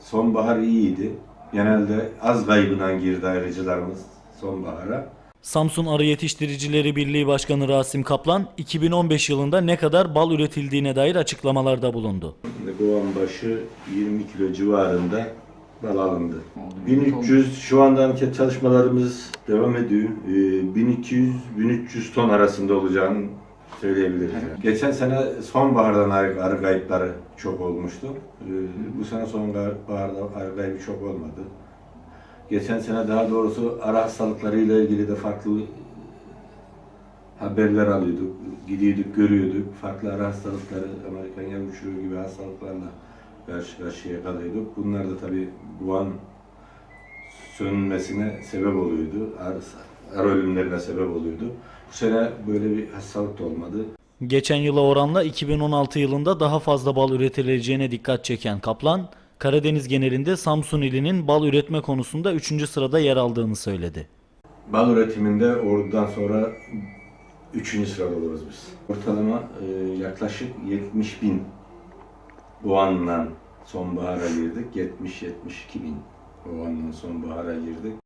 sonbahar iyiydi. Genelde az kaybına girdi ayrıcılarımız sonbahara. Samsun Arı Yetiştiricileri Birliği Başkanı Rasim Kaplan, 2015 yılında ne kadar bal üretildiğine dair açıklamalarda bulundu. Kovan başı 20 kilo civarında bal alındı. 1300 şu anda anket çalışmalarımız devam ediyor. Ee, 1200-1300 ton arasında olacağını söyleyebiliriz. Geçen sene sonbahardan arı, arı kayıpları çok olmuştu. Ee, bu sene sonbaharda arı kaybı çok olmadı. Geçen sene daha doğrusu arı hastalıklarıyla ilgili de farklı haberler alıyorduk, gidiyorduk, görüyorduk. Farklı ara hastalıkları, Amerikan yavuşluğu gibi hastalıklarla karşı karşıya kalıyorduk. Bunlar da tabii Wuhan sönmesine sebep oluyordu. Arı, arı ölümlerine sebep oluyordu. Bu sene böyle bir hastalık da olmadı. Geçen yıla oranla 2016 yılında daha fazla bal üretileceğine dikkat çeken Kaplan, Karadeniz genelinde Samsun ilinin bal üretme konusunda 3. sırada yer aldığını söyledi. Bal üretiminde Ordu'dan sonra üçüncü sırada oluruz biz. Ortalama e, yaklaşık 70 bin Wuhan'la sonbahara girdik. 70-72 bin Wuhan'la sonbahara girdik.